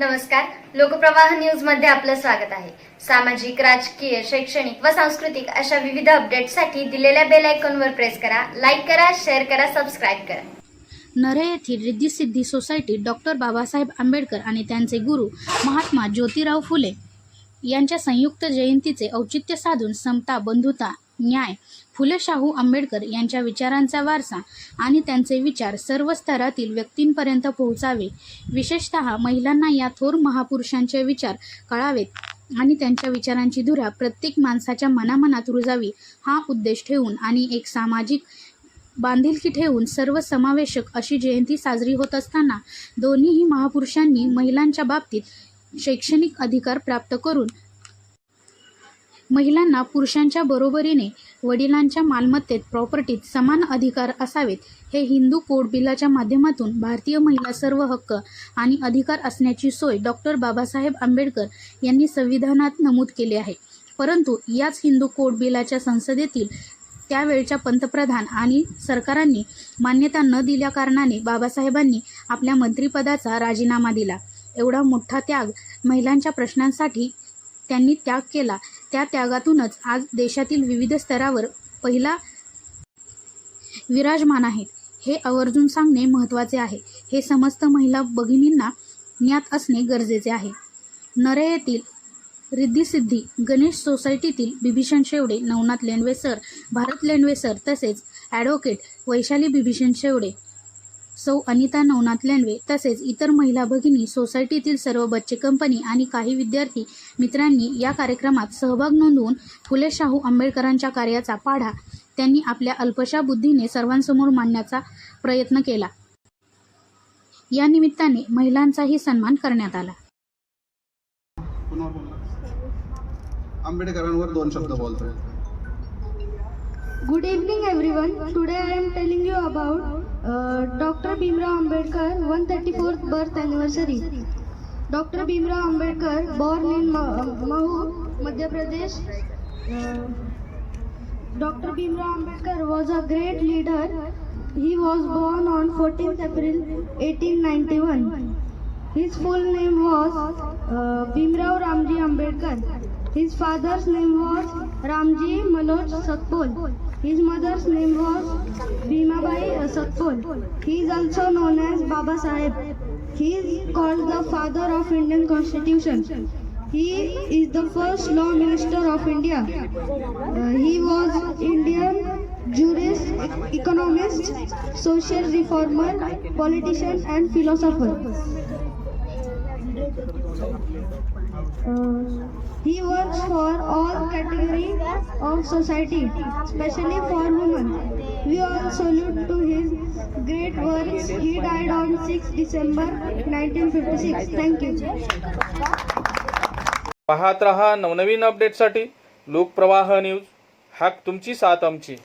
नमस्कार लोकप्रवाह न्यूज मध्ये आपलं स्वागत आहे सामाजिक राजकीय शैक्षणिक व सांस्कृतिक अशा विविध अपडेट्ससाठी दिलेल्या बेल आयकॉनवर प्रेस करा लाईक करा शेअर करा सबस्क्राईब करा नरे येथील रिद्धिसिद्धी सोसायटी डॉक्टर बाबासाहेब आंबेडकर आणि त्यांचे गुरु महात्मा ज्योतिराव फुले यांच्या संयुक्त जयंतीचे औचित्य साधून समता बंधुता न्याय शाहू आंबेडकर यांच्या विचारांचा वारसा आणि त्यांचे विचार सर्व स्तरातील व्यक्तींपर्यंत पोहोचावे विशेषत महिलांना या थोर महापुरुषांचे विचार कळावेत आणि त्यांच्या विचारांची धुरा प्रत्येक माणसाच्या मनामनात रुजावी हा उद्देश ठेवून आणि एक सामाजिक बांधिलकी ठेवून सर्व समावेशक अशी जयंती साजरी होत असताना दोन्हीही महापुरुषांनी महिलांच्या बाबतीत शैक्षणिक अधिकार प्राप्त करून महिलांना पुरुषांच्या बरोबरीने वडिलांच्या मालमत्तेत प्रॉपर्टीत समान अधिकार असावेत हे हिंदू कोड बिलाच्या माध्यमातून भारतीय महिला सर्व हक्क आणि अधिकार असण्याची सोय डॉक्टर बाबासाहेब आंबेडकर यांनी संविधानात नमूद केले आहे परंतु याच हिंदू कोड बिलाच्या संसदेतील त्यावेळच्या पंतप्रधान आणि सरकारांनी मान्यता न दिल्या कारणाने बाबासाहेबांनी आपल्या मंत्रिपदाचा राजीनामा दिला एवढा मोठा त्याग महिलांच्या प्रश्नांसाठी त्यांनी त्याग केला त्या त्यागातूनच आज देशातील विविध स्तरावर पहिला विराजमान आहेत हे आवर्जून सांगणे महत्त्वाचे आहे हे समस्त महिला भगिनींना ज्ञात असणे गरजेचे आहे नरे येथील रिद्धिसिद्धी गणेश सोसायटीतील बिभीषण शेवडे नवनाथ लेंडवे सर भारत लेंडवे तसेच ॲडव्होकेट वैशाली बिभीषण शेवडे सौ अनिता नवनाथ लेंडवे तसेच इतर महिला भगिनी सोसायटीतील सर्व बच्चे कंपनी आणि काही विद्यार्थी मित्रांनी या कार्यक्रमात सहभाग नोंदवून फुले शाहू आंबेडकरांच्या कार्याचा पाढा त्यांनी आपल्या अल्पशा बुद्धीने सर्वांसमोर मांडण्याचा प्रयत्न केला या निमित्ताने महिलांचाही सन्मान करण्यात आला आंबेडकरांवर दोन शब्द बोलतो good evening everyone today I am telling you about Dr. Bhimrao Ambedkar 134th birth anniversary. Dr. Bhimrao Ambedkar, born in Mahu, Madhya Pradesh. Dr. Bhimrao Ambedkar was a great leader. He was born on 14th April 1891. His full name was Bhimrao Ramji Ambedkar. His father's name was Ramji Manoj Satpol. His mother's name was Satpur. He is also known as Baba Sahib. He is called the father of Indian constitution. He is the first law minister of India. Uh, he was Indian jurist, economist, social reformer, politician and philosopher. Uh, he works for all of society specially for woman we all salute to his great work he died on six December nineteen fifty six thank you पाहत राहा नवनवीन अपडेटसाठी Lokpravah news हा तुमची साथ आमची